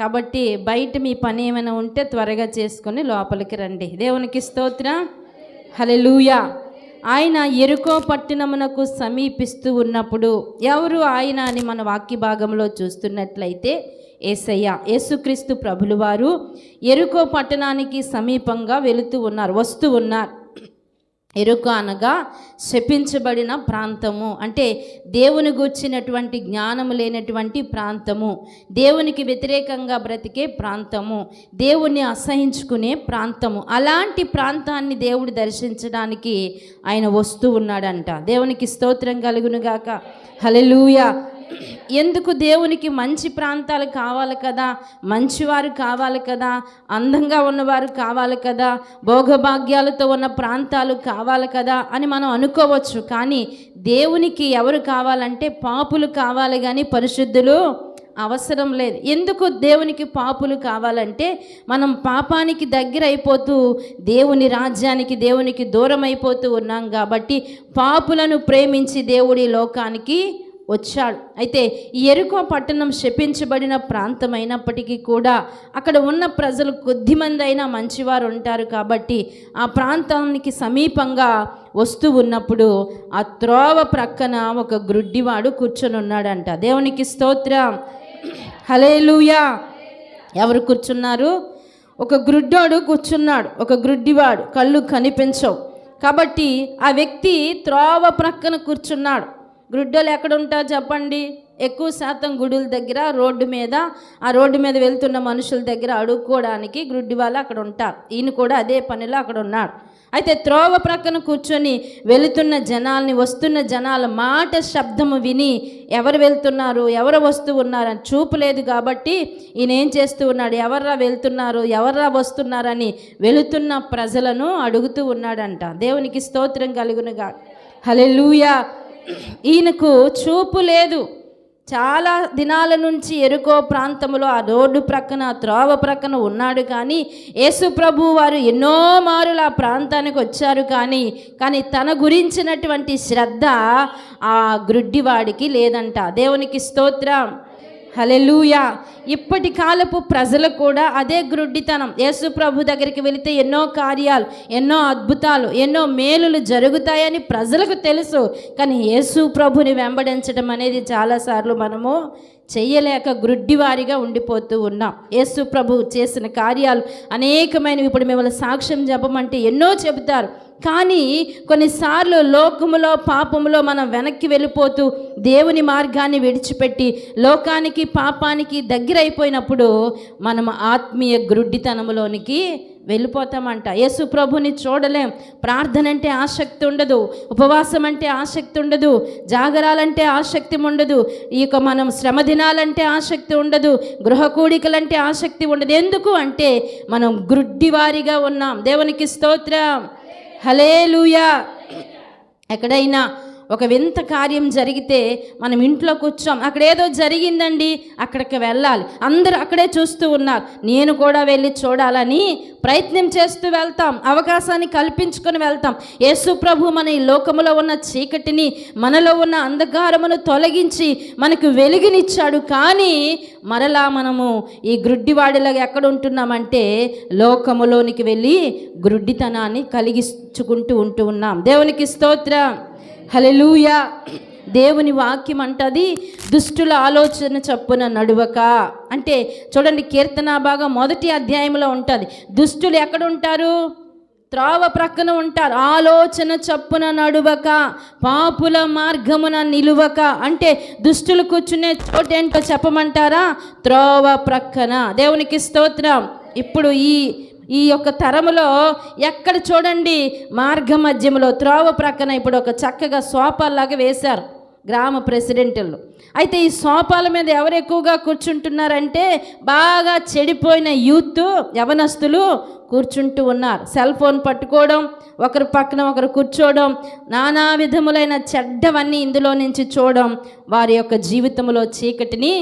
కాబట్టి బయట మీ పని ఏమైనా ఉంటే త్వరగా చేసుకొని లోపలికి రండి. దేవునికి స్తోత్ర. హల్లెలూయా. ఆయన ఎరుకో పట్టణమునకు సమీపిస్తూ ఉన్నప్పుడు ఎవరు ఆయన అని మన వాక్య భాగంలో చూస్తున్నట్లయితే ఏసయ్య యేసుక్రీస్తు ప్రభులు వారు ఎరుకో పట్టణానికి సమీపంగా వెళుతూ ఉన్నారు వస్తూ ఉన్నారు. ఎరుక అనగా శపించబడిన ప్రాంతము. అంటే దేవుని గూర్చినటువంటి జ్ఞానము లేనటువంటి ప్రాంతము. దేవునికి వ్యతిరేకంగా బ్రతికే ప్రాంతము. దేవుణ్ణి అసహించుకునే ప్రాంతము. అలాంటి ప్రాంతాన్ని దేవుడు దర్శించడానికి ఆయన వస్తూ ఉన్నాడంట. దేవునికి స్తోత్రం కలుగునుగాక. హలెలూయ ఎందుకు దేవునికి మంచి ప్రాంతాలు కావాలి కదా? మంచివారు కావాలి కదా? అందంగా ఉన్నవారు కావాలి కదా? భోగభాగ్యాలతో ఉన్న ప్రాంతాలు కావాలి కదా? అని మనం అనుకోవచ్చు. కానీ దేవునికి ఎవరు కావాలంటే పాపులు కావాలి కానీ పరిశుద్ధులు అవసరం లేదు. ఎందుకు దేవునికి పాపులు కావాలంటే మనం పాపానికి దగ్గర అయిపోతూ దేవుని రాజ్యానికి దేవునికి దూరం అయిపోతూ ఉన్నాం కాబట్టి పాపులను ప్రేమించి దేవుడి లోకానికి వచ్చాడు. అయితే ఈ ఎరుకో పట్టణం శపించబడిన ప్రాంతం అయినప్పటికీ కూడా అక్కడ ఉన్న ప్రజలు కొద్దిమంది అయినా మంచివారు ఉంటారు కాబట్టి ఆ ప్రాంతానికి సమీపంగా వస్తూ ఉన్నప్పుడు ఆ త్రోవ ప్రక్కన ఒక గ్రుడ్డివాడు కూర్చొని ఉన్నాడంట. దేవునికి స్తోత్రం. హలేలుయా ఎవరు కూర్చున్నారు? ఒక గ్రుడ్డోడు కూర్చున్నాడు. ఒక గ్రుడ్డివాడు కళ్ళు కనిపించవు. కాబట్టి ఆ వ్యక్తి త్రోవ ప్రక్కన కూర్చున్నాడు. గ్రుడ్డోలు ఎక్కడ ఉంటారు చెప్పండి? ఎక్కువ శాతం గుడుల దగ్గర రోడ్డు మీద ఆ రోడ్డు మీద వెళ్తున్న మనుషుల దగ్గర అడుక్కోవడానికి గ్రుడ్డి వాళ్ళు అక్కడ ఉంటారు. ఈయన కూడా అదే పనిలో అక్కడ ఉన్నాడు. అయితే త్రోవ ప్రక్కన కూర్చొని వెళుతున్న జనాల్ని వస్తున్న జనాల మాట శబ్దము విని ఎవరు వెళ్తున్నారు ఎవరు వస్తూ ఉన్నారు అని చూపు లేదు కాబట్టి ఈయన ఏం చేస్తూ ఉన్నాడు? ఎవర్రా వెళ్తున్నారు ఎవర్రా వస్తున్నారని వెళుతున్న ప్రజలను అడుగుతూ ఉన్నాడంట. దేవునికి స్తోత్రం కలుగునుగా హలెలూయా ఈయనకు చూపు లేదు. చాలా దినాల నుంచి ఎరుకో ప్రాంతంలో ఆ రోడ్డు ప్రక్కన త్రోవ ప్రక్కన ఉన్నాడు కానీ యేసు ప్రభు వారు ఎన్నో మారులు ఆ ప్రాంతానికి వచ్చారు కానీ కానీ తన గురించినటువంటి శ్రద్ధ ఆ గ్రుడ్డివాడికి లేదంట. దేవునికి స్తోత్రం. హలెలూయా ఇప్పటి కాలపు ప్రజలు కూడా అదే గ్రుడ్డితనం. యేసు ప్రభు దగ్గరికి వెళితే ఎన్నో కార్యాలు ఎన్నో అద్భుతాలు ఎన్నో మేలులు జరుగుతాయని ప్రజలకు తెలుసు. కానీ యేసు ప్రభుని వెంబడించడం అనేది చాలాసార్లు మనము చేయలేక గ్రుడ్డివారిగా ఉండిపోతూ ఉన్నాం. యేసు ప్రభు చేసిన కార్యాలు అనేకమైనవి. ఇప్పుడు మిమ్మల్ని సాక్ష్యం చెప్పమంటే ఎన్నో చెబుతారు. కానీ కొన్నిసార్లు లోకములో పాపములో మనం వెనక్కి వెళ్ళిపోతూ దేవుని మార్గాన్ని విడిచిపెట్టి లోకానికి పాపానికి దగ్గర అయిపోయినప్పుడు మనం ఆత్మీయ గ్రుడ్డితనములోనికి వెళ్ళిపోతామంట. యేసు ప్రభుని చూడలేం. ప్రార్థన అంటే ఆసక్తి ఉండదు. ఉపవాసం అంటే ఆసక్తి ఉండదు. జాగరాలంటే ఆసక్తి ఉండదు. ఈ యొక్క మనం శ్రమ దినాలంటే ఆసక్తి ఉండదు. గృహ కూడికలంటే ఆసక్తి ఉండదు. ఎందుకు అంటే మనం గ్రుడ్డివారిగా ఉన్నాం. దేవునికి స్తోత్రం. హలేలుయా ఎక్కడైనా ఒక వింత కార్యం జరిగితే మనం ఇంట్లో వచ్చాం. అక్కడ ఏదో జరిగిందండి అక్కడికి వెళ్ళాలి. అందరూ అక్కడే చూస్తూ ఉన్నారు. నేను కూడా వెళ్ళి చూడాలని ప్రయత్నం చేస్తూ వెళ్తాం. అవకాశాన్ని కల్పించుకొని వెళ్తాం. యేసు ప్రభు మన ఈ లోకములో ఉన్న చీకటిని మనలో ఉన్న అంధకారమును తొలగించి మనకు వెలుగునిచ్చాడు. కానీ మరలా మనము ఈ గ్రుడ్డివాడిలాగా ఎక్కడ ఉంటున్నామంటే లోకములోనికి వెళ్ళి గ్రుడ్డితనాన్ని కలిగించుకుంటూ ఉంటూ ఉన్నాం. దేవునికి స్తోత్రం. హలెలూయా దేవుని వాక్యం అంటది దుష్టుల ఆలోచన చప్పున నడువక. అంటే చూడండి కీర్తన భాగం మొదటి అధ్యాయంలో ఉంటుంది. దుష్టులు ఎక్కడ ఉంటారు త్రోవ ప్రక్కన ఉంటారు. ఆలోచన చప్పున నడువక పాపుల మార్గమున నిలువక. అంటే దుష్టులు కూర్చునే చోటేంటో చెప్పమంటారా? త్రోవ ప్రక్కన. దేవునికి స్తోత్రం. ఇప్పుడు ఈ ఈ యొక్క తరములో ఎక్కడ చూడండి మార్గ మధ్యంలో త్రోవ ప్రక్కన ఇప్పుడు ఒక చక్కగా సోపాల్లాగా వేశారు గ్రామ ప్రెసిడెంట్లు. అయితే ఈ సోపాల మీద ఎవరు ఎక్కువగా కూర్చుంటున్నారంటే బాగా చెడిపోయిన యూత్ యవనస్తులు కూర్చుంటూ ఉన్నారు. సెల్ ఫోన్ పట్టుకోవడం ఒకరి పక్కన ఒకరు కూర్చోవడం నానా విధములైన చెడ్డవన్నీ ఇందులో నుంచి చూడడం వారి యొక్క జీవితంలో చీకటిని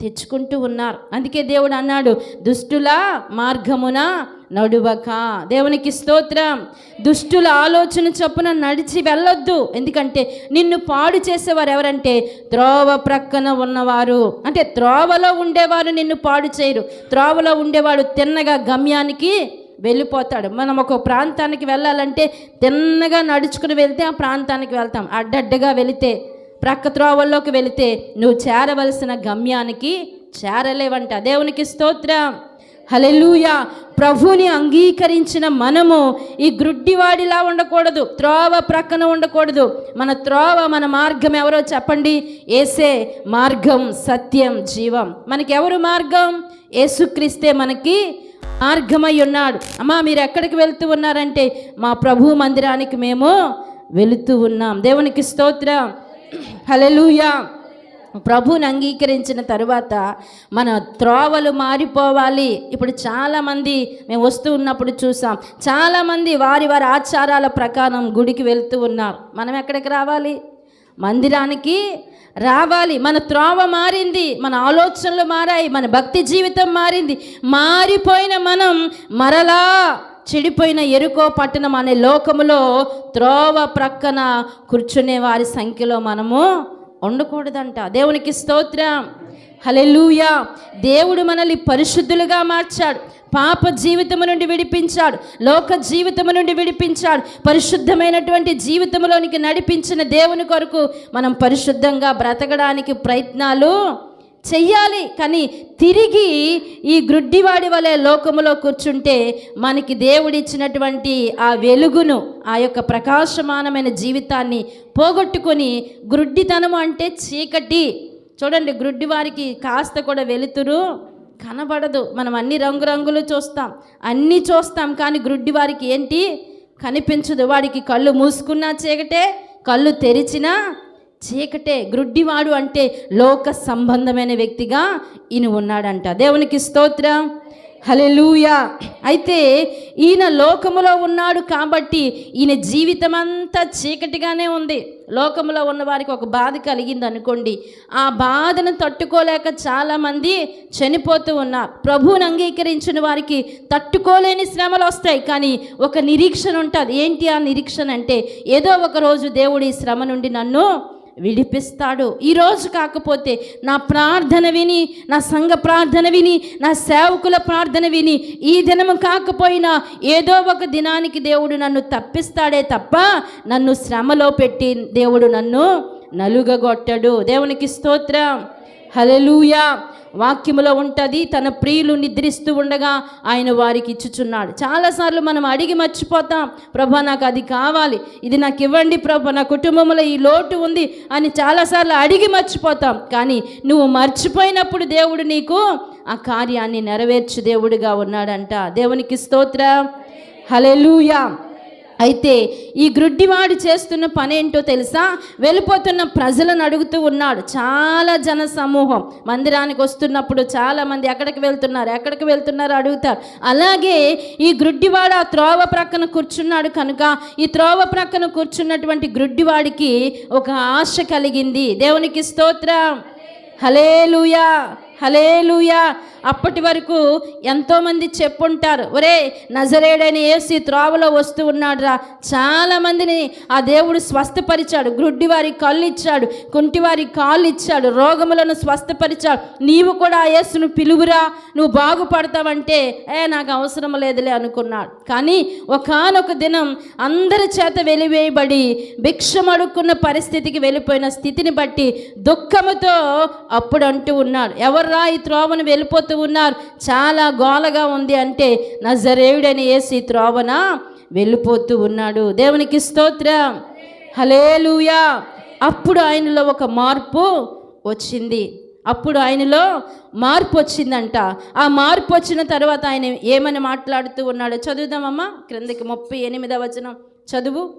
తెచ్చుకుంటూ ఉన్నారు. అందుకే దేవుడు అన్నాడు దుష్టుల మార్గమున నడువక. దేవునికి స్తోత్రం. దుష్టుల ఆలోచన చొప్పున నడిచి వెళ్ళొద్దు. ఎందుకంటే నిన్ను పాడు చేసేవారు ఎవరంటే త్రోవ ప్రక్కన ఉన్నవారు. అంటే త్రోవలో ఉండేవారు నిన్ను పాడు చేయరు. త్రోవలో ఉండేవాడు తిన్నగా గమ్యానికి వెళ్ళిపోతాడు. మనం ఒక ప్రాంతానికి వెళ్ళాలంటే తిన్నగా నడుచుకుని వెళ్తే ఆ ప్రాంతానికి వెళ్తాం. అడ్డడ్డగా వెళితే ప్రక్క త్రోవల్లోకి వెళితే నువ్వు చేరవలసిన గమ్యానికి చేరలేవంట. దేవునికి స్తోత్రం. హలెలూయ ప్రభుని అంగీకరించిన మనము ఈ గ్రుడ్డివాడిలా ఉండకూడదు. త్రోవ ప్రక్కన ఉండకూడదు. మన త్రోవ మన మార్గం ఎవరో చెప్పండి? ఏసే మార్గం సత్యం జీవం. మనకి ఎవరు మార్గం? ఏసుక్రీస్తే మనకి మార్గమై ఉన్నాడు. అమ్మా మీరు ఎక్కడికి వెళ్తూ ఉన్నారంటే మా ప్రభు మందిరానికి మేము వెళుతూ ఉన్నాం. దేవునికి స్తోత్రం. హలెలూయా ప్రభుని అంగీకరించిన తరువాత మన త్రోవలు మారిపోవాలి. ఇప్పుడు చాలామంది మేము వస్తూ ఉన్నప్పుడు చూసాం. చాలామంది వారి వారి ఆచారాల ప్రకారం గుడికి వెళ్తూ ఉన్నారు. మనం ఎక్కడికి రావాలి? మందిరానికి రావాలి. మన త్రోవ మారింది మన ఆలోచనలు మారాయి మన భక్తి జీవితం మారింది. మారిపోయిన మనం మరలా చెడిపోయిన ఎరుకో పట్టణం అనే లోకములో త్రోవ ప్రక్కన కూర్చునే వారి సంఖ్యలో మనము ఉండకూడదంట. దేవునికి స్తోత్రం. హలెలూయా దేవుడు మనల్ని పరిశుద్ధులుగా మార్చాడు. పాప జీవితము నుండి విడిపించాడు. లోక జీవితము నుండి విడిపించాడు. పరిశుద్ధమైనటువంటి జీవితంలోనికి నడిపించిన దేవుని కొరకు మనం పరిశుద్ధంగా బ్రతకడానికి ప్రయత్నాలు చెయ్యాలి. కానీ తిరిగి ఈ గ్రుడ్డివాడి వలె లోకములో కూర్చుంటే మనకి దేవుడిచ్చినటువంటి ఆ వెలుగును ఆ యొక్క ప్రకాశమానమైన జీవితాన్ని పోగొట్టుకొని గ్రుడ్డితనము అంటే చీకటి. చూడండి గ్రుడ్డి వారికి కాస్త కూడా వెలుతురు కనబడదు. మనం అన్ని రంగురంగులు చూస్తాం. అన్నీ చూస్తాం కానీ గ్రుడ్డి వారికి ఏంటి? కనిపించదు. వాడికి కళ్ళు మూసుకున్నా చీకటే కళ్ళు తెరిచినా చీకటే గ్రుడ్డివాడు అంటే లోక సంబంధమైన వ్యక్తిగా ఈయన ఉన్నాడంట. దేవునికి స్తోత్రం. హలెలూయా అయితే ఈయన లోకములో ఉన్నాడు కాబట్టి ఈయన జీవితం అంతా చీకటిగానే ఉంది. లోకములో ఉన్న వారికి ఒక బాధ కలిగింది అనుకోండి. ఆ బాధను తట్టుకోలేక చాలామంది చనిపోతూ ఉన్నారు. ప్రభువుని అంగీకరించిన వారికి తట్టుకోలేని శ్రమలు వస్తాయి. కానీ ఒక నిరీక్షణ ఉంటుంది. ఏంటి ఆ నిరీక్షణ అంటే ఏదో ఒక రోజు దేవుడు ఈ శ్రమ నుండి నన్ను విడిపిస్తాడు. ఈరోజు కాకపోతే నా ప్రార్థన విని నా సంఘ ప్రార్థన విని నా సేవకుల ప్రార్థన విని ఈ దినము కాకపోయినా ఏదో ఒక దినానికి దేవుడు నన్ను తప్పిస్తాడే తప్ప నన్ను శ్రమలో పెట్టి దేవుడు నన్ను నలుగగొట్టడు. దేవునికి స్తోత్రం. హలలుయా వాక్యములో ఉంటుంది తన ప్రియులు నిద్రిస్తూ ఉండగా ఆయన వారికి ఇచ్చుచున్నాడు. చాలాసార్లు మనం అడిగి మర్చిపోతాం ప్రభా నాకు అది కావాలి ఇది నాకు ఇవ్వండి ప్రభా నా కుటుంబంలో ఈ లోటు ఉంది అని చాలాసార్లు అడిగి మర్చిపోతాం. కానీ నువ్వు మర్చిపోయినప్పుడు దేవుడు నీకు ఆ కార్యాన్ని నెరవేర్చు దేవుడిగా ఉన్నాడంట. దేవునికి స్తోత్ర. హలెలుయా అయితే ఈ గ్రుడ్డివాడు చేస్తున్న పని ఏంటో తెలుసా? వెళ్ళిపోతున్న ప్రజలను అడుగుతూ ఉన్నాడు. చాలా జన సమూహం మందిరానికి వస్తున్నప్పుడు చాలా మంది ఎక్కడికి వెళ్తున్నారు ఎక్కడికి వెళ్తున్నారు అడుగుతారు. అలాగే ఈ గ్రుడ్డివాడు ఆ త్రోవ ప్రక్కన కూర్చున్నాడు కనుక ఈ త్రోవ ప్రక్కన కూర్చున్నటువంటి గ్రుడ్డివాడికి ఒక ఆశ కలిగింది. దేవునికి స్తోత్రం. హలేలుయా హలేలుయా అప్పటి వరకు ఎంతోమంది చెప్పుంటారు ఒరే నజరేడైన ఏసి త్రోవలో వస్తూ ఉన్నాడు రా చాలామందిని ఆ దేవుడు స్వస్థపరిచాడు గ్రుడ్డి కళ్ళు ఇచ్చాడు కుంటివారి కాళ్ళు ఇచ్చాడు రోగములను స్వస్థపరిచాడు. నీవు కూడా ఆ యేసును పిలువురా నువ్వు బాగుపడతావంటే. ఏ నాకు అవసరం లేదులే అనుకున్నాడు. కానీ ఒకనొక దినం అందరి చేత వెలివేయబడి భిక్షం అడుక్కున్న పరిస్థితికి వెళ్ళిపోయిన స్థితిని బట్టి దుఃఖముతో అప్పుడు అంటూ ఉన్నాడు. ఎవరు ఈ త్రోవను వెళ్ళిపోతూ ఉన్నారు. చాలా గోలగా ఉంది అంటే నజరేయుడని ఏసి త్రోవన వెళ్ళిపోతూ ఉన్నాడు. దేవునికి స్తోత్రం. హలేలుయా అప్పుడు ఆయనలో ఒక మార్పు వచ్చింది. అప్పుడు ఆయనలో మార్పు వచ్చిందంట. ఆ మార్పు వచ్చిన తర్వాత ఆయన ఏమని మాట్లాడుతూ ఉన్నాడు చదువుదామమ్మా క్రిందకి ముప్పై ఎనిమిదవ వచనం. చదువు.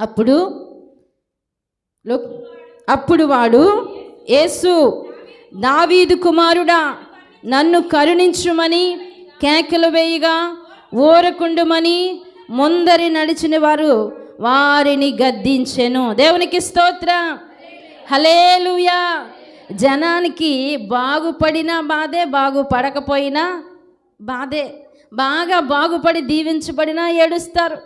అప్పుడు అప్పుడు వాడు యేసు దావీదు కుమారుడా నన్ను కరుణించుమని కేకలు వేయగా ఊరకుండుమని ముందరి నడిచిన వారు వారిని గద్దించెను. దేవునికి స్తోత్ర. హలేలుయా జనానికి బాగుపడినా బాధే బాగుపడకపోయినా బాధే. బాగా బాగుపడి దీవించబడినా ఏడుస్తారు.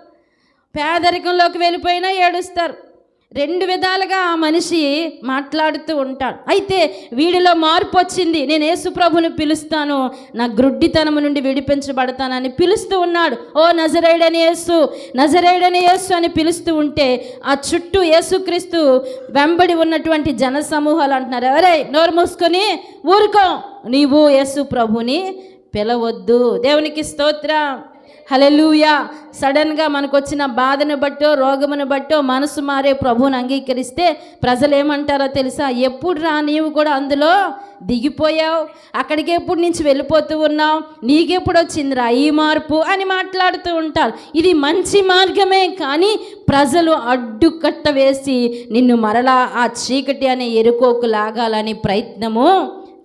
పేదరికంలోకి వెళ్ళిపోయినా ఏడుస్తారు. రెండు విధాలుగా ఆ మనిషి మాట్లాడుతూ ఉంటాడు. అయితే వీడిలో మార్పు వచ్చింది. నేను యేసుప్రభుని పిలుస్తాను. నా గ్రుడ్డితనము నుండి విడిపించబడతానని పిలుస్తూ ఉన్నాడు. ఓ నజరేడని యేసు నజరేడని యేసు అని పిలుస్తూ ఉంటే ఆ చుట్టూ యేసుక్రీస్తు వెంబడి ఉన్నటువంటి జన సమూహాలు అంటున్నారు. ఎవరే? నోరు మూసుకొని ఊరుకో. నీవు యేసు ప్రభుని పిలవద్దు. దేవునికి స్తోత్రం. హలెలూయా సడన్గా మనకు వచ్చిన బాధను బట్టో రోగమును బట్టో మనసు మారే ప్రభువుని అంగీకరిస్తే ప్రజలు ఏమంటారో తెలుసా? ఎప్పుడు రా నీవు కూడా అందులో దిగిపోయావు? అక్కడికి ఎప్పుడు నుంచి వెళ్ళిపోతూ ఉన్నావు? నీకెప్పుడు వచ్చిందిరా ఈ మార్పు అని మాట్లాడుతూ ఉంటారు. ఇది మంచి మార్గమే కానీ ప్రజలు అడ్డుకట్ట వేసి నిన్ను మరలా ఆ చీకటి అనే ఎరుకోకు లాగాలని ప్రయత్నము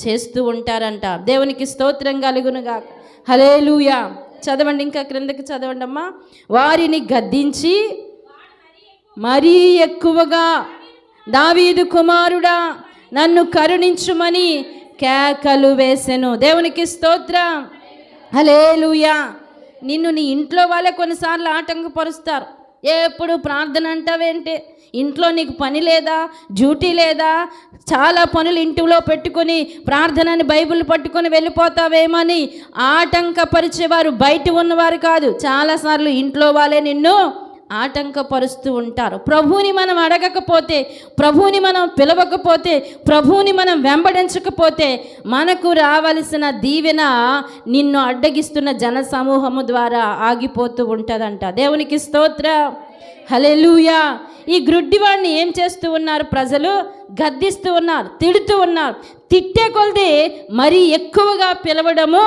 చేస్తూ ఉంటారంట. దేవునికి స్తోత్రం కలుగునుగా హలేలుయా చదవండి ఇంకా క్రిందకి చదవండి అమ్మా వారిని గద్దించి మరీ ఎక్కువగా దావీదు కుమారుడా నన్ను కరుణించుమని కేకలు వేసెను. దేవునికి స్తోత్రం. హలేలుయా నిన్ను నీ ఇంట్లో వాళ్ళే కొన్నిసార్లు ఆటంకపరుస్తారు. ఎప్పుడు ప్రార్థన అంటావేంటి? ఇంట్లో నీకు పని లేదా? డ్యూటీ లేదా? చాలా పనులు ఇంటిలో పెట్టుకొని ప్రార్థనని బైబిల్ పట్టుకొని వెళ్ళిపోతావేమని ఆటంకపరిచేవారు బయట ఉన్నవారు కాదు. చాలాసార్లు ఇంట్లో వాళ్ళే నిన్ను ఆటంకపరుస్తూ ఉంటారు. ప్రభువుని మనం అడగకపోతే ప్రభువుని మనం పిలవకపోతే ప్రభువుని మనం వెంబడించకపోతే మనకు రావలసిన దీవెన నిన్ను అడ్డగిస్తున్న జన సమూహము ద్వారా ఆగిపోతూ ఉంటుందంట. దేవునికి స్తోత్ర. హలెలుయా ఈ గ్రుడ్డివాడిని ఏం చేస్తూ ఉన్నారు ప్రజలు? గద్దిస్తూ ఉన్నారు తిడుతూ ఉన్నారు. తిట్టే కొలిది మరీ ఎక్కువగా పిలవడము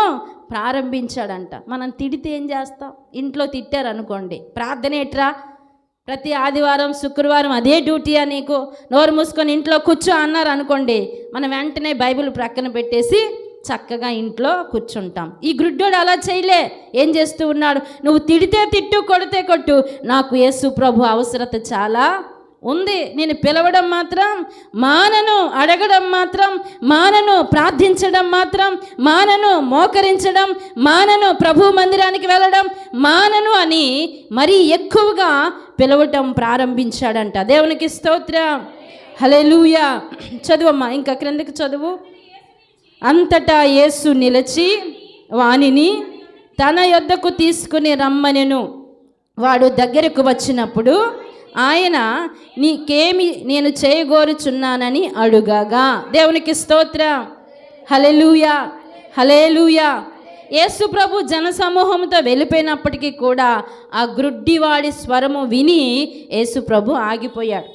ప్రారంభించాడంట. మనం తిడితే ఏం చేస్తాం? ఇంట్లో తిట్టారు అనుకోండి ప్రార్థన ఎట్రా? ప్రతి ఆదివారం శుక్రవారం అదే డ్యూటీయా నీకు? నోరు మూసుకొని ఇంట్లో కూర్చో అన్నారు అనుకోండి మనం వెంటనే బైబిల్ ప్రక్కన పెట్టేసి చక్కగా ఇంట్లో కూర్చుంటాం. ఈ గ్రుడ్డోడు అలా చేయలే. ఏం చేస్తూ ఉన్నాడు? నువ్వు తిడితే తిట్టు కొడితే కొట్టు. నాకు యేసు ప్రభు అవసరత చాలా ఉంది. నేను పిలవడం మాత్రం మానను అడగడం మాత్రం మానను ప్రార్థించడం మాత్రం మానను మోకరించడం మానను ప్రభు మందిరానికి వెళ్ళడం మానను అని మరీ ఎక్కువగా పిలవటం ప్రారంభించాడంట. దేవునికి స్తోత్రం. హలెలూయా చదువమ్మా ఇంకా క్రిందకి చదువు. అంతటా యేసు నిలిచి వానిని తన యొద్దకు తీసుకుని రమ్మనెను. వాడు దగ్గరకు వచ్చినప్పుడు ఆయన నీకేమి నేను చేయగోరుచున్నానని అడుగగా. దేవునికి స్తోత్రం. హలెలూయా హలేలుయా యేసు ప్రభు జనసమూహంతో వెళ్ళిపోయినప్పటికీ కూడా ఆ గ్రుడ్డివాడి స్వరము విని యేసు ప్రభు ఆగిపోయాడు.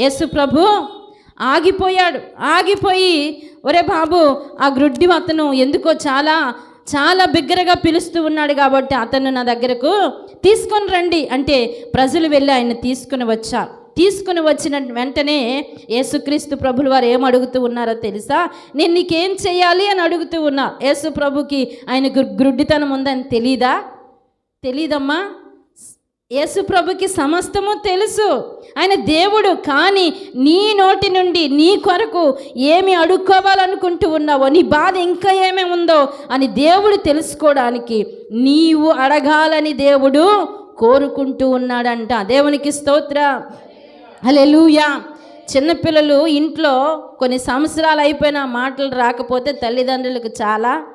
యేసు ప్రభు ఆగిపోయాడు. ఆగిపోయి ఒరే బాబు ఆ గ్రుడ్డి అతను ఎందుకో చాలా చాలా బిగ్గరగా పిలుస్తూ ఉన్నాడు కాబట్టి అతను నా దగ్గరకు తీసుకొని రండి అంటే ప్రజలు వెళ్ళి ఆయన తీసుకుని వచ్చారు తీసుకుని వచ్చిన వెంటనే యేసుక్రీస్తు ప్రభులు వారు ఏం అడుగుతూ ఉన్నారో తెలుసా? నేను నీకేం చేయాలి అని అడుగుతూ ఉన్నా. యేసు ప్రభుకి ఆయన గ్రుడ్డితనం ఉందని తెలీదా? తెలీదమ్మా? యేసుప్రభుకి సమస్తము తెలుసు. ఆయన దేవుడు కానీ నీ నోటి నుండి నీ కొరకు ఏమి అడుక్కోవాలనుకుంటూ ఉన్నావో నీ బాధ ఇంకా ఏమేమి ఉందో అని దేవుడు తెలుసుకోవడానికి నీవు అడగాలని దేవుడు కోరుకుంటూ ఉన్నాడంట. దేవునికి స్తోత్ర. అలెలుయా చిన్నపిల్లలు ఇంట్లో కొన్ని సంవత్సరాలు అయిపోయిన మాటలు రాకపోతే తల్లిదండ్రులకు చాలా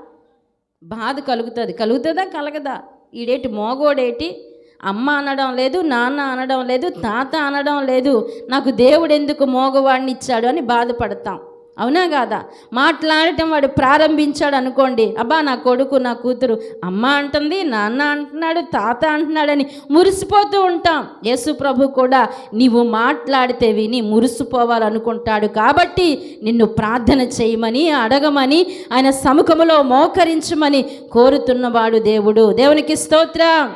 బాధ కలుగుతుంది. కలుగుతుందా? కలగదా? ఈడేటి మోగోడేటి అమ్మ అనడం లేదు నాన్న అనడం లేదు తాత అనడం లేదు. నాకు దేవుడు ఎందుకు మోగవాడిని ఇచ్చాడు అని బాధపడతాం. అవునా కాదా? మాట్లాడటం వాడు ప్రారంభించాడు అనుకోండి అబ్బా నా కొడుకు నా కూతురు అమ్మ అంటుంది నాన్న అంటున్నాడు తాత అంటున్నాడని మురిసిపోతూ ఉంటాం. యేసు ప్రభు కూడా నీవు మాట్లాడితే విని మురిసిపోవాలనుకుంటాడు కాబట్టి నిన్ను ప్రార్థన చేయమని అడగమని ఆయన సముఖములో మోకరించమని కోరుతున్నవాడు దేవుడు. దేవునికి స్తోత్రం.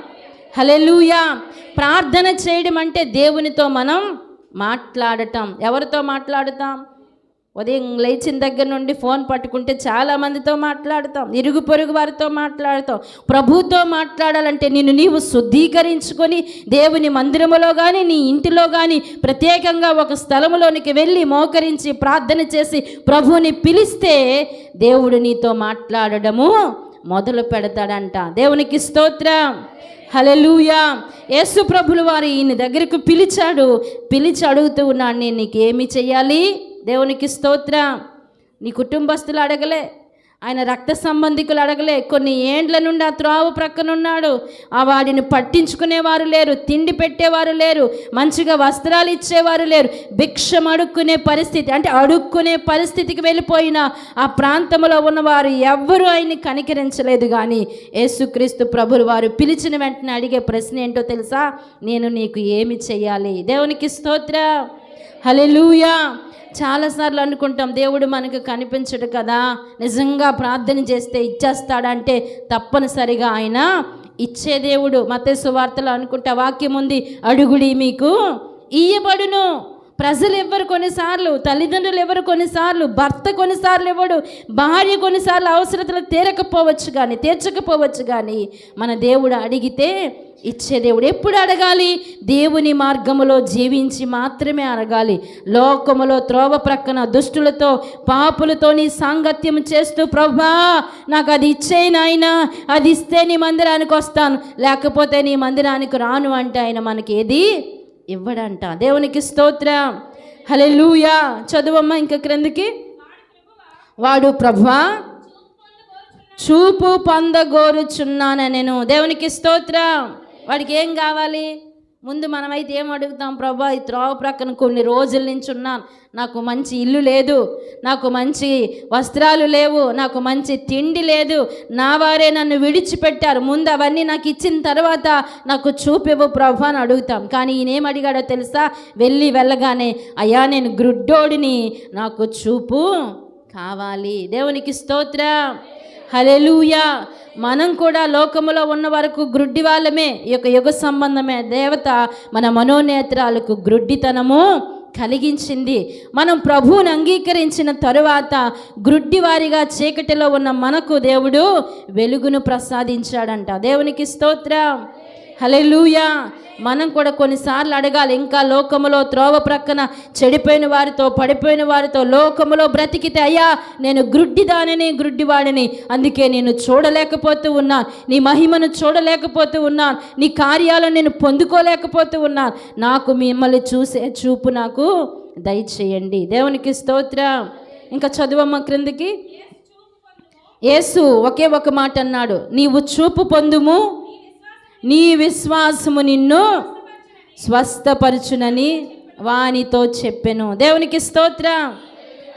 హలెలూయా ప్రార్థన చేయడం అంటే దేవునితో మనం మాట్లాడటం. ఎవరితో మాట్లాడుతాం? ఉదయం లేచిన దగ్గర నుండి ఫోన్ పట్టుకుంటే చాలా మందితో మాట్లాడతాం. ఇరుగు పొరుగు వారితో మాట్లాడతాం. ప్రభుతో మాట్లాడాలంటే నిన్ను నీవు శుద్ధీకరించుకొని దేవుని మందిరములో కానీ నీ ఇంటిలో కానీ ప్రత్యేకంగా ఒక స్థలములోనికి వెళ్ళి మోకరించి ప్రార్థన చేసి ప్రభువుని పిలిస్తే దేవుడు నీతో మాట్లాడడము మొదలు పెడతాడంట. దేవునికి స్తోత్రం. హలెలూయా యేసు ప్రభులు వారు ఈయన దగ్గరకు పిలిచాడు. పిలిచి అడుగుతూ ఉన్నాడు నేను నీకు ఏమి చెయ్యాలి? దేవునికి స్తోత్రం. నీ కుటుంబస్తులు అడగలే. ఆయన రక్త సంబంధికులు అడగలే కొన్ని ఏండ్ల నుండి ఆ త్రోవ ప్రక్కనున్నాడు. ఆ వాడిని పట్టించుకునేవారు లేరు తిండి పెట్టేవారు లేరు మంచిగా వస్త్రాలు ఇచ్చేవారు లేరు. భిక్షం అడుక్కునే పరిస్థితి అంటే అడుక్కునే పరిస్థితికి వెళ్ళిపోయిన ఆ ప్రాంతంలో ఉన్నవారు ఎవ్వరూ ఆయన్ని కనికరించలేదు. కానీ యేసుక్రీస్తు ప్రభులు వారు పిలిచిన వెంటనే అడిగే ప్రశ్న ఏంటో తెలుసా? నేను నీకు ఏమి చెయ్యాలి? దేవునికి స్తోత్ర. హలెలూయా చాలాసార్లు అనుకుంటాం దేవుడు మనకు కనిపించడు కదా నిజంగా ప్రార్థన చేస్తే ఇచ్చేస్తాడంటే తప్పనిసరిగా ఆయన ఇచ్చే దేవుడు. మత సువార్తలు అనుకుంటే వాక్యం ఉంది అడుగుడి మీకు ఇయ్యబడును. ప్రజలు ఎవరు కొన్నిసార్లు తల్లిదండ్రులు ఎవరు కొన్నిసార్లు భర్త కొన్నిసార్లు ఇవ్వడు భార్య కొన్నిసార్లు అవసరతలు తీరకపోవచ్చు కానీ తీర్చకపోవచ్చు కానీ మన దేవుడు అడిగితే ఇచ్చే దేవుడు ఎప్పుడు అడగాలి? దేవుని మార్గములో జీవించి మాత్రమే అడగాలి. లోకములో త్రోవ ప్రక్కన దుష్టులతో పాపులతో నీ సాంగత్యం చేస్తూ ప్రభా నాకు అది ఇచ్చే నాయన అది ఇస్తే నీ మందిరానికి వస్తాను. లేకపోతే నీ మందిరానికి రాను అంటే ఆయన మనకి ఏది ఇవ్వడంట. దేవునికి స్తోత్రం. హలెలూయా చదువమ్మ ఇంకా క్రిందికి. వాడు ప్రభా చూపు పొందగోరుచున్నాను నేను దేవునికి స్తోత్రం. వాడికి ఏం కావాలి? ముందు మనమైతే ఏం అడుగుతాం? ప్రభా ఈ త్రోవ ప్రక్కన కొన్ని రోజుల నుంచి ఉన్నాను. నాకు మంచి ఇల్లు లేదు. నాకు మంచి వస్త్రాలు లేవు. నాకు మంచి తిండి లేదు. నా వారే నన్ను విడిచిపెట్టారు. ముందు అవన్నీ నాకు ఇచ్చిన తర్వాత నాకు చూపివ్వు ప్రభా అని అడుగుతాం. కానీ ఈయనేం అడిగాడో తెలుసా? వెళ్ళి వెళ్ళగానే అయ్యా నేను గ్రుడ్డోడిని. నాకు చూపు కావాలి. దేవునికి స్తోత్రం. హలెలూయా మనం కూడా లోకములో ఉన్న వరకు గ్రుడ్డి వాళ్ళమే ఈ యొక్క యుగ సంబంధమే. దేవత మన మనోనేత్రాలకు గ్రుడ్డితనము కలిగించింది. మనం ప్రభువును అంగీకరించిన తరువాత గ్రుడ్డివారిగా చీకటిలో ఉన్న మనకు దేవుడు వెలుగును ప్రసాదించాడంట. దేవునికి స్తోత్రం. హలెలూయా మనం కూడా కొన్నిసార్లు అడగాలి ఇంకా లోకములో త్రోవ ప్రక్కన చెడిపోయిన వారితో పడిపోయిన వారితో లోకములో బ్రతికితే అయ్యా నేను గ్రుడ్డిదానిని గ్రుడ్డివాడిని. అందుకే నేను చూడలేకపోతూ ఉన్నాను. నీ మహిమను చూడలేకపోతూ ఉన్నాను. నీ కార్యాలను నేను పొందుకోలేకపోతూ ఉన్నాను. నాకు మిమ్మల్ని చూసే చూపు నాకు దయచేయండి. దేవునికి స్తోత్రం. ఇంకా చదువమ్మ క్రిందికి. యేసు ఒకే ఒక మాట అన్నాడు. నీవు చూపు పొందుము. నీ విశ్వాసము నిన్ను స్వస్థపరచునని వానితో చెప్పెను. దేవునికి స్తోత్ర.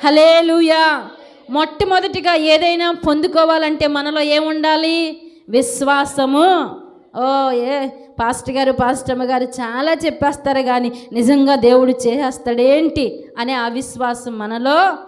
హలేలుయా మొట్టమొదటిగా ఏదైనా పొందుకోవాలంటే మనలో ఏముండాలి? విశ్వాసము. ఓ ఏ పాస్టర్ గారు పాస్టమ్మ గారు చాలా చెప్పేస్తారు కానీ నిజంగా దేవుడు చేసేస్తాడేంటి? అనే అవిశ్వాసం మనలో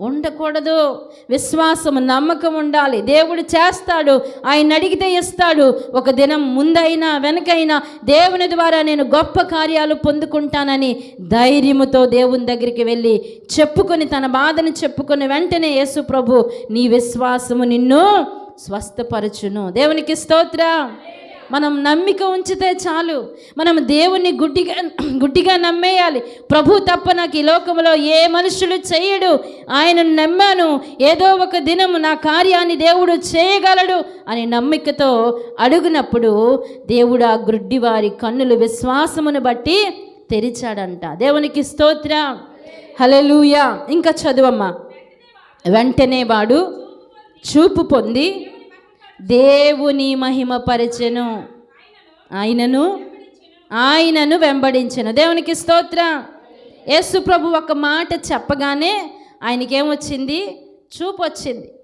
ఉండకూడదు. విశ్వాసం నమ్మకం ఉండాలి. దేవుడు చేస్తాడు. ఆయన అడిగితే ఇస్తాడు. ఒక దినం ముందైనా వెనకైనా దేవుని ద్వారా నేను గొప్ప కార్యాలు పొందుకుంటానని ధైర్యముతో దేవుని దగ్గరికి వెళ్ళి చెప్పుకొని తన బాధను చెప్పుకొని వెంటనే యేసు ప్రభు నీ విశ్వాసము నిన్ను స్వస్థపరచును. దేవునికి స్తోత్రం. మనం నమ్మిక ఉంచితే చాలు. మనం దేవుణ్ణి గుడ్డిగా గుడ్డిగా నమ్మేయాలి. ప్రభు తప్ప నాకు ఈ లోకంలో ఏ మనుషులు చేయడు. ఆయనను నమ్మాను. ఏదో ఒక దినము నా కార్యాన్ని దేవుడు చేయగలడు అని నమ్మికతో అడుగునప్పుడు దేవుడు ఆ గుడ్డివారి కన్నులు విశ్వాసమును బట్టి తెరిచాడంట. దేవునికి స్తోత్ర. హలెలూయా ఇంకా చదువమ్మా. వెంటనే వాడు చూపు పొంది దేవుని మహిమ పరిచెను. ఆయనను? ఆయనను వెంబడించను. దేవునికి స్తోత్రం. యేసు ప్రభు ఒక మాట చెప్పగానే ఆయనకేమొచ్చింది? చూపు వచ్చింది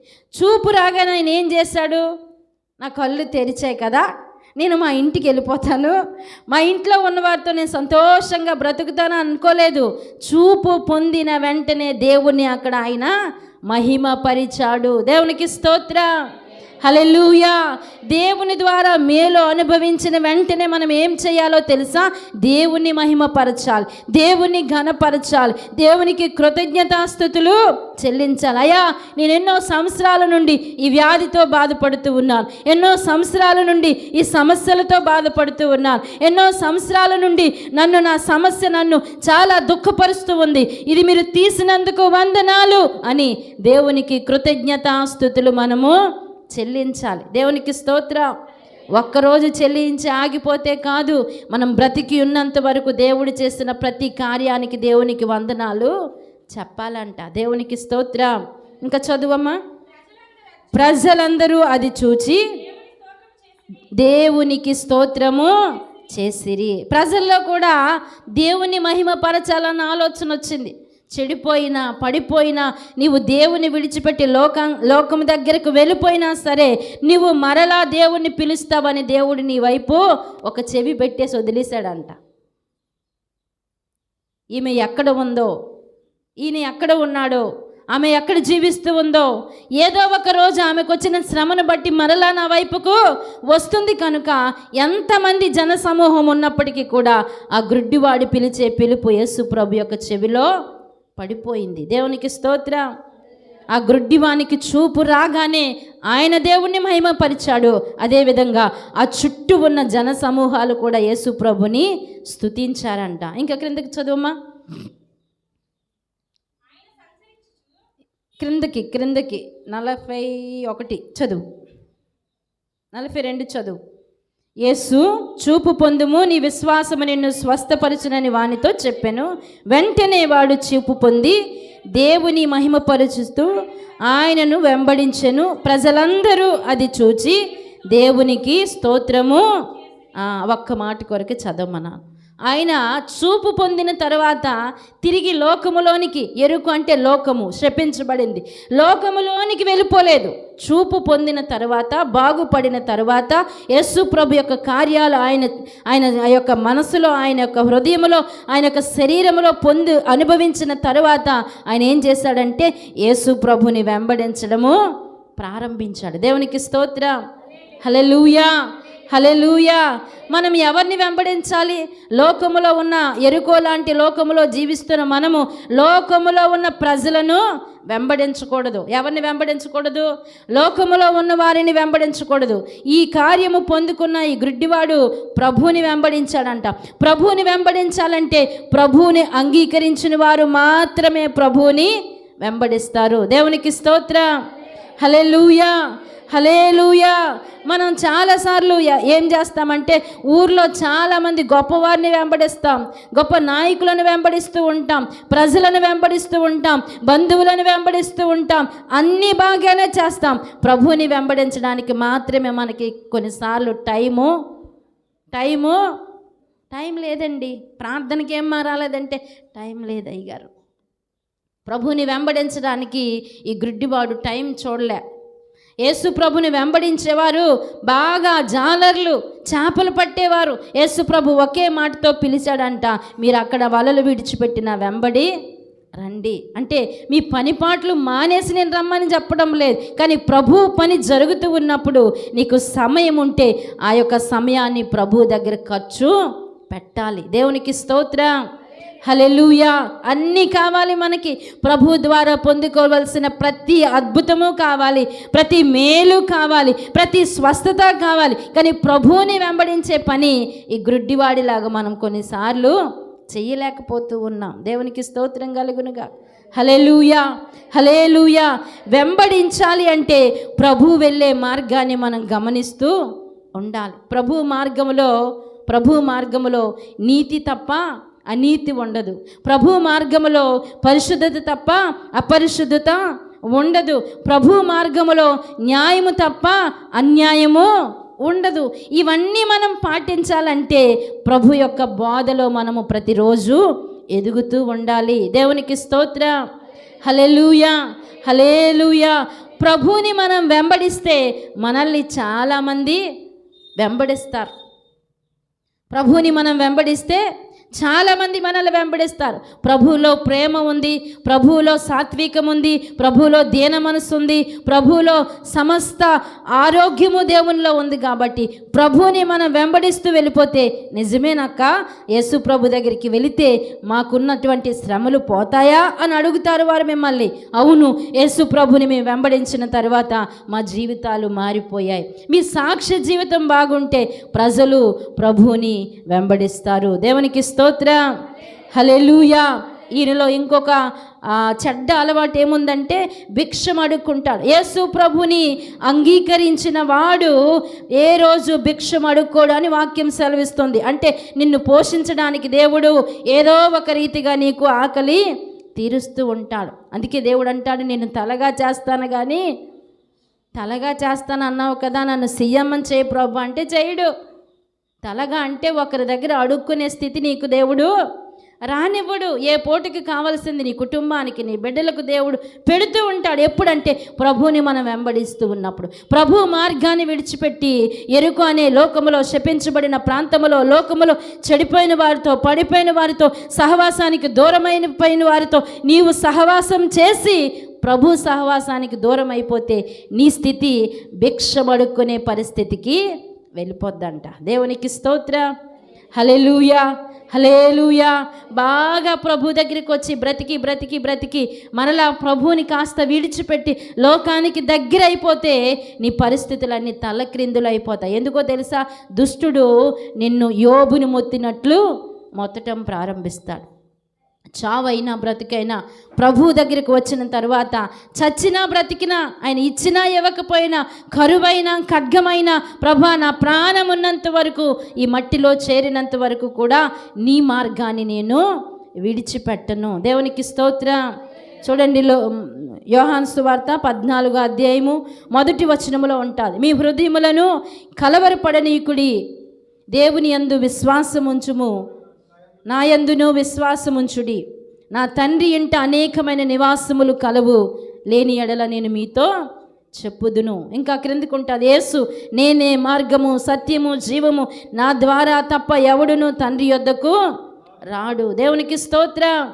చూపు రాగానే ఆయన ఏం చేశాడు? నా కళ్ళు తెరిచాయి కదా నేను మా ఇంటికి వెళ్ళిపోతాను. మా ఇంట్లో ఉన్నవారితో నేను సంతోషంగా బ్రతుకుతాను అనుకోలేదు. చూపు పొందిన వెంటనే దేవుణ్ణి అక్కడ ఆయన మహిమ పరిచాడు దేవునికి స్తోత్రం. హలెలుయా దేవుని ద్వారా మేలు అనుభవించిన వెంటనే మనం ఏం చేయాలో తెలుసా? దేవుని మహిమపరచాలి. దేవుని ఘనపరచాలి. దేవునికి కృతజ్ఞతాస్థుతులు చెల్లించాలి. అయ్యా నేను ఎన్నో సంవత్సరాల నుండి ఈ వ్యాధితో బాధపడుతూ ఉన్నాను. ఎన్నో సంవత్సరాల నుండి ఈ సమస్యలతో బాధపడుతూ ఉన్నాను. ఎన్నో సంవత్సరాల నుండి నన్ను నా సమస్య నన్ను చాలా దుఃఖపరుస్తూ ఉంది. ఇది మీరు తీసినందుకు వందనాలు అని దేవునికి కృతజ్ఞతాస్థుతులు మనము చెల్లించాలి. దేవునికి స్తోత్రం. ఒక్కరోజు చెల్లించి ఆగిపోతే కాదు మనం బ్రతికి ఉన్నంత వరకు దేవుడు చేసిన ప్రతి కార్యానికి దేవునికి వందనాలు చెప్పాలంట. దేవునికి స్తోత్రం. ఇంకా చదువమ్మా. ప్రజలందరూ అది చూచి దేవునికి స్తోత్రము చేసిరి. ప్రజల్లో కూడా దేవుని మహిమ పరచాలన్న ఆలోచన వచ్చింది. చెడిపోయినా పడిపోయినా నీవు దేవుని విడిచిపెట్టి లోకం లోకం దగ్గరకు వెళ్ళిపోయినా సరే నీవు మరలా దేవుణ్ణి పిలుస్తావని దేవుడు నీ వైపు ఒక చెవి పెట్టేసి వదిలేశాడంట. ఈమె ఎక్కడ ఉందో ఈయన ఎక్కడ ఉన్నాడో ఆమె ఎక్కడ జీవిస్తూ ఉందో ఏదో ఒక రోజు ఆమెకు వచ్చిన శ్రమను బట్టి మరలా నా వైపుకు వస్తుంది కనుక ఎంతమంది జన సమూహం ఉన్నప్పటికీ కూడా ఆ గ్రుడ్డివాడు పిలిచే పిలుపు యేసు ప్రభు యొక్క చెవిలో పడిపోయింది. దేవునికి స్తోత్రం. ఆ గ్రుడ్డివానికి చూపు రాగానే ఆయన దేవుణ్ణి మహిమపరిచాడు. అదేవిధంగా ఆ చుట్టూ ఉన్న జన సమూహాలు కూడా యేసు ప్రభుని స్థుతించారంట ఇంకా క్రిందకి చదువమ్మా. క్రిందకి క్రిందకి. నలభై ఒకటి చదువు. నలభై రెండు చదువు. యేసు చూపు పొందుము నీ విశ్వాసము నిన్ను స్వస్థపరచునని వానితో చెప్పాను. వెంటనే వాడు చూపు పొంది దేవుని మహిమపరుచుతూ ఆయనను వెంబడించెను. ప్రజలందరూ అది చూచి దేవునికి స్తోత్రము. ఒక్క మాట కొరకు చదవమన్నాను ఆయన చూపు పొందిన తర్వాత తిరిగి లోకములోనికి ఎరుకు అంటే లోకము శపించబడింది లోకములోనికి వెళ్ళిపోలేదు. చూపు పొందిన తర్వాత బాగుపడిన తర్వాత యస్సు ప్రభు యొక్క కార్యాలు ఆయన ఆయన ఆ యొక్క మనసులో ఆయన యొక్క హృదయంలో ఆయన యొక్క శరీరంలో పొంది అనుభవించిన తర్వాత ఆయన ఏం చేశాడంటే యేసు ప్రభుని వెంబడించడము ప్రారంభించాడు. దేవునికి స్తోత్రం. హలెలూయా హలెలూయా మనం ఎవరిని వెంబడించాలి? లోకములో ఉన్న ఎరుకో లాంటి లోకములో జీవిస్తున్న మనము లోకములో ఉన్న ప్రజలను వెంబడించకూడదు. ఎవరిని వెంబడించకూడదు? లోకములో ఉన్న వారిని వెంబడించకూడదు. ఈ కార్యము పొందుకున్న ఈ గ్రుడ్డివాడు ప్రభువుని వెంబడించాడంట. ప్రభువుని వెంబడించాలంటే ప్రభువుని అంగీకరించిన వారు మాత్రమే ప్రభువుని వెంబడిస్తారు. దేవునికి స్తోత్రం. హలే హలెలూయా హలేలుయా మనం చాలాసార్లు ఏం చేస్తామంటే ఊర్లో చాలామంది గొప్పవారిని వెంబడిస్తాం గొప్ప నాయకులను వెంబడిస్తూ ఉంటాం ప్రజలను వెంబడిస్తూ ఉంటాం బంధువులను వెంబడిస్తూ ఉంటాం అన్నీ బాగానే చేస్తాం. ప్రభువుని వెంబడించడానికి మాత్రమే మనకి కొన్నిసార్లు టైము టైము టైం లేదండి. ప్రార్థనకి ఏం మారాలేదంటే టైం లేదు అయ్యగారు. ప్రభుని వెంబడించడానికి ఈ గ్రిడ్డివాడు టైం చూడలే. యేసు ప్రభుని వెంబడించేవారు బాగా జాలర్లు చేపలు పట్టేవారు. యేసు ప్రభు ఒకే మాటతో పిలిచాడంట మీరు అక్కడ వలలు విడిచిపెట్టిన వెంబడి రండి. అంటే మీ పనిపాట్లు మానేసి నేను రమ్మని చెప్పడం లేదు. కానీ ప్రభు పని జరుగుతూ ఉన్నప్పుడు నీకు సమయం ఉంటే ఆ యొక్క సమయాన్ని ప్రభు దగ్గర ఖర్చు పెట్టాలి. దేవునికి స్తోత్రం. హలెలుయా అన్నీ కావాలి మనకి. ప్రభు ద్వారా పొందుకోవలసిన ప్రతి అద్భుతము కావాలి. ప్రతి మేలు కావాలి. ప్రతి స్వస్థత కావాలి. కానీ ప్రభువుని వెంబడించే పని ఈ గ్రుడ్డివాడిలాగా మనం కొన్నిసార్లు చెయ్యలేకపోతూ ఉన్నాం. దేవునికి స్తోత్రం కలుగునుగా. హలేలుయా హలేలుయా వెంబడించాలి అంటే ప్రభు వెళ్ళే మార్గాన్ని మనం గమనిస్తూ ఉండాలి. ప్రభు మార్గంలో ప్రభు మార్గములో నీతి తప్ప అనీతి ఉండదు. ప్రభు మార్గములో పరిశుద్ధత తప్ప అపరిశుద్ధత ఉండదు. ప్రభు మార్గములో న్యాయము తప్ప అన్యాయము ఉండదు. ఇవన్నీ మనం పాటించాలంటే ప్రభు యొక్క బోధలో మనము ప్రతిరోజు ఎదుగుతూ ఉండాలి. దేవునికి స్తోత్ర. హలెలుయా హలేలుయా ప్రభుని మనం వెంబడిస్తే మనల్ని చాలామంది వెంబడిస్తారు. ప్రభువుని మనం వెంబడిస్తే చాలామంది మనల్ని వెంబడిస్తారు. ప్రభువులో ప్రేమ ఉంది ప్రభువులో సాత్వికం ఉంది ప్రభువులో దీన మనసు ఉంది ప్రభువులో సమస్త ఆరోగ్యము దేవునిలో ఉంది కాబట్టి ప్రభువుని మనం వెంబడిస్తూ వెళ్ళిపోతే నిజమేనక్క? యేసు ప్రభు దగ్గరికి వెళితే మాకున్నటువంటి శ్రమలు పోతాయా అని అడుగుతారు వారు మిమ్మల్ని. అవును యేసు ప్రభుని మేము వెంబడించిన తర్వాత మా జీవితాలు మారిపోయాయి. మీ సాక్ష్య జీవితం బాగుంటే ప్రజలు ప్రభువుని వెంబడిస్తారు. దేవునికి స్తోత్ర. హలెలూయా ఈయనలో ఇంకొక చెడ్డ అలవాటు ఏముందంటే భిక్షం అడుక్కుంటాడు యేసు ప్రభుని అంగీకరించిన వాడు ఏ రోజు భిక్షం అడుక్కోడు అని వాక్యం సెలవిస్తుంది. అంటే నిన్ను పోషించడానికి దేవుడు ఏదో ఒక రీతిగా నీకు ఆకలి తీరుస్తూ ఉంటాడు. అందుకే దేవుడు అంటాడు నేను తలగా చేస్తాను కానీ తలగా చేస్తాను అన్నావు కదా నన్ను సీఎం అని చేయి ప్రభు అంటే చేయడు తలగా అంటే ఒకరి దగ్గర అడుక్కునే స్థితి నీకు దేవుడు రానివ్వడు. ఏ పోటీకి కావాల్సింది నీ కుటుంబానికి నీ బిడ్డలకు దేవుడు పెడుతూ ఉంటాడు. ఎప్పుడంటే ప్రభువుని మనం వెంబడిస్తూ ఉన్నప్పుడు. ప్రభు మార్గాన్ని విడిచిపెట్టి ఎరుకు అనే లోకములో శపించబడిన ప్రాంతములో లోకములో చెడిపోయిన వారితో పడిపోయిన వారితో సహవాసానికి దూరమైన పోయిన వారితో నీవు సహవాసం చేసి ప్రభు సహవాసానికి దూరం అయిపోతే నీ స్థితి భిక్ష పడుకునే పరిస్థితికి వెళ్ళిపోద్దంట. దేవునికి స్తోత్ర. హలెలూయా హలేలుయా బాగా ప్రభు దగ్గరికి వచ్చి బ్రతికి బ్రతికి బ్రతికి మరలా ప్రభువుని కాస్త విడిచిపెట్టి లోకానికి దగ్గర అయిపోతే నీ పరిస్థితులన్నీ తలక్రిందులు అయిపోతాయి ఎందుకో తెలుసా? దుష్టుడు నిన్ను యోబుని మొత్తినట్లు మొత్తటం ప్రారంభిస్తాడు. చావైనా బ్రతికైనా ప్రభువు దగ్గరికి వచ్చిన తర్వాత చచ్చినా బ్రతికినా ఆయన ఇచ్చినా ఇవ్వకపోయినా కరువైనా ఖడ్గమైనా ప్రభా నా ప్రాణం ఉన్నంత వరకు ఈ మట్టిలో చేరినంత వరకు కూడా నీ మార్గాన్ని నేను విడిచిపెట్టను. దేవునికి స్తోత్ర. చూడండి లో యోహాన్ సువార్త పద్నాలుగో అధ్యాయము మొదటి వచనములో ఉంటుంది. మీ హృదయములను కలవరపడనీకుడి దేవుని యందు విశ్వాసముంచుము. నాయందును విశ్వాసముంచుడి. నా తండ్రి ఇంట అనేకమైన నివాసములు కలవు. లేని ఎడల నేను మీతో చెప్పుదును. ఇంకా క్రిందికి ఉంటుంది యేసు నేనే మార్గము సత్యము జీవము. నా ద్వారా తప్ప ఎవడును తండ్రి యొద్దకు రాడు. దేవునికి స్తోత్ర.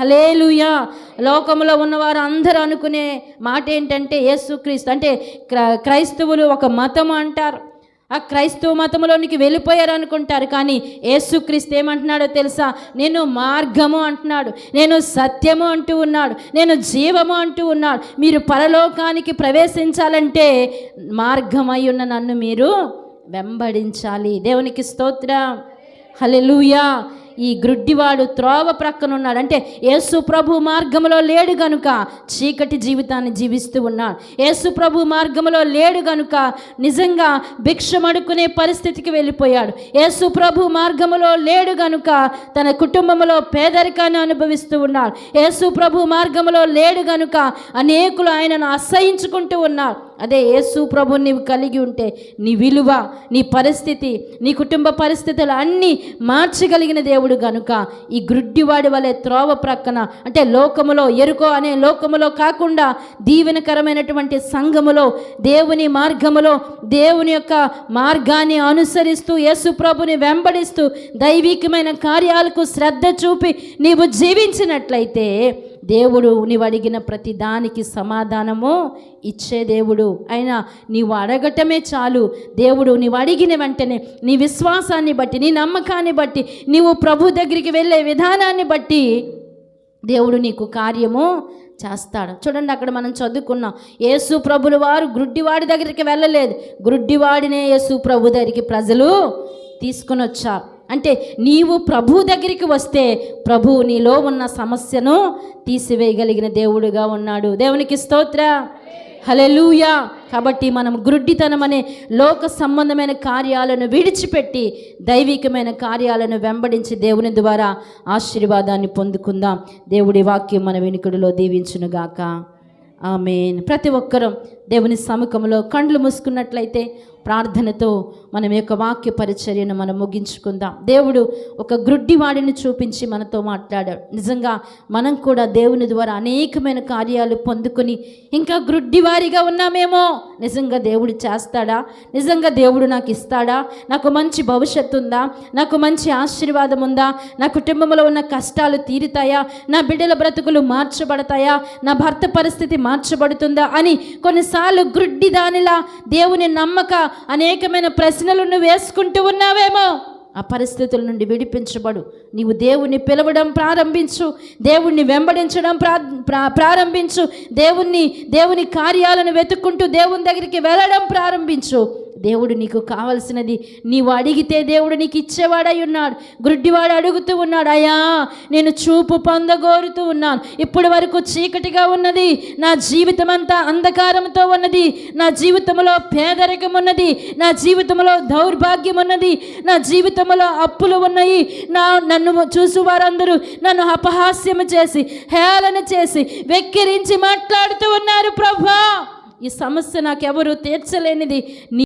హలేలుయా లోకంలో ఉన్నవారు అందరూ అనుకునే మాట ఏంటంటే యేసుక్రీస్తు అంటే క్ర- క్రైస్తవులు ఒక మతం అంటారు. ఆ క్రైస్తవ మతంలోనికి వెళ్ళిపోయారు అనుకుంటారు కానీ యేసుక్రీస్తు ఏమంటున్నాడో తెలుసా? నేను మార్గము అంటున్నాడు నేను సత్యము అంటూ ఉన్నాడు నేను జీవము అంటూ ఉన్నాడు. మీరు పరలోకానికి ప్రవేశించాలంటే మార్గమై ఉన్న నన్ను మీరు వెంబడించాలి. దేవునికి స్తోత్ర. హలెలుయా ఈ గ్రుడ్డివాడు త్రోవ ప్రక్కనున్నాడు. అంటే యేసు ప్రభు మార్గములో లేడు గనుక చీకటి జీవితాన్ని జీవిస్తూ ఉన్నాడు. యేసు ప్రభు మార్గములో లేడు గనుక నిజంగా భిక్షమడుకునే పరిస్థితికి వెళ్ళిపోయాడు. యేసు ప్రభు మార్గములో లేడు గనుక తన కుటుంబంలో పేదరికాన్ని అనుభవిస్తూ ఉన్నాడు. యేసు ప్రభు మార్గములో లేడు గనుక అనేకులు ఆయనను అసహించుకుంటూ ఉన్నారు. అదే యేసు ప్రభుని నీవు కలిగి ఉంటే నీ విలువ నీ పరిస్థితి నీ కుటుంబ పరిస్థితులు అన్నీ మార్చగలిగిన దేవుడు గనుక ఈ గ్రుడ్డివాడి వలె త్రోవ ప్రక్కన అంటే లోకములో ఎరుకో అనే లోకములో కాకుండా దీవెనకరమైనటువంటి సంఘములో దేవుని మార్గములో దేవుని యొక్క మార్గాన్ని అనుసరిస్తూ యేసు ప్రభుని వెంబడిస్తూ దైవికమైన కార్యాలకు శ్రద్ధ చూపి నీవు జీవించినట్లయితే దేవుడు నీవు అడిగిన ప్రతి దానికి సమాధానము ఇచ్చే దేవుడు. అయినా నీవు అడగటమే చాలు. దేవుడు నీవు అడిగిన వెంటనే నీ విశ్వాసాన్ని బట్టి నీ నమ్మకాన్ని బట్టి నీవు ప్రభు దగ్గరికి వెళ్ళే విధానాన్ని బట్టి దేవుడు నీకు కార్యము చేస్తాడు. చూడండి అక్కడ మనం చదువుకున్నాం. యేసు ప్రభులు వారు గ్రుడ్డివాడి దగ్గరికి వెళ్ళలేదు. గ్రుడ్డివాడినే యేసు ప్రభు దగ్గరికి ప్రజలు తీసుకుని వచ్చారు. అంటే నీవు ప్రభు దగ్గరికి వస్తే ప్రభు నీలో ఉన్న సమస్యను తీసివేయగలిగిన దేవుడుగా ఉన్నాడు. దేవునికి స్తోత్ర. హలెలూయా కాబట్టి మనం గ్రుడ్డితనం అనే లోక సంబంధమైన కార్యాలను విడిచిపెట్టి దైవికమైన కార్యాలను వెంబడించి దేవుని ద్వారా ఆశీర్వాదాన్ని పొందుకుందాం. దేవుడి వాక్యం మన వెనుకడిలో దీవించునుగాక ఆమెన్. ప్రతి ఒక్కరూ దేవుని సముఖంలో కండ్లు మూసుకున్నట్లయితే ప్రార్థనతో మనం యొక్క వాక్య పరిచర్యను మనం ముగించుకుందాం. దేవుడు ఒక గ్రుడ్డి వాడిని చూపించి మనతో మాట్లాడాడు. నిజంగా మనం కూడా దేవుని ద్వారా అనేకమైన కార్యాలు పొందుకొని ఇంకా గ్రుడ్డివారిగా ఉన్నామేమో. నిజంగా దేవుడు చేస్తాడా? నిజంగా దేవుడు నాకు ఇస్తాడా? నాకు మంచి భవిష్యత్తు ఉందా? నాకు మంచి ఆశీర్వాదం ఉందా? నా కుటుంబంలో ఉన్న కష్టాలు తీరుతాయా? నా బిడ్డల బ్రతుకులు మార్చబడతాయా? నా భర్త పరిస్థితి మార్చబడుతుందా? అని కొన్నిసార్లు గ్రుడ్డి దానిలా దేవుని నమ్మక అనేకమైన ప్రశ్న ప్రశ్నలు నువ్వు వేసుకుంటూ ఉన్నావేమో? ఆ పరిస్థితుల నుండి విడిపించబడు. నీవు దేవుణ్ణి పిలవడం ప్రారంభించు దేవుణ్ణి వెంబడించడం ప్రా- ప్రారంభించు దేవుణ్ణి దేవుని కార్యాలను వెతుక్కుంటూ దేవుని దగ్గరికి వెళ్ళడం ప్రారంభించు. దేవుడు నీకు కావలసినది నీవు అడిగితే దేవుడు నీకు ఇచ్చేవాడై ఉన్నాడు. గుడ్డివాడు అడుగుతూ ఉన్నాడు అయ్యా నేను చూపు పొందగోరుతూ ఉన్నాను. ఇప్పటి వరకు చీకటిగా ఉన్నది నా జీవితం అంతా అంధకారంతో ఉన్నది నా జీవితంలో పేదరికం ఉన్నది నా జీవితంలో దౌర్భాగ్యం ఉన్నది నా జీవితంలో అప్పులు ఉన్నాయి. నా నన్ను చూసు వారందరూ నన్ను అపహాస్యం చేసి హేళన చేసి వెక్కిరించి మాట్లాడుతూ ఉన్నారు ప్రభా. ఈ సమస్య నాకెవరు తీర్చలేనిది. నీ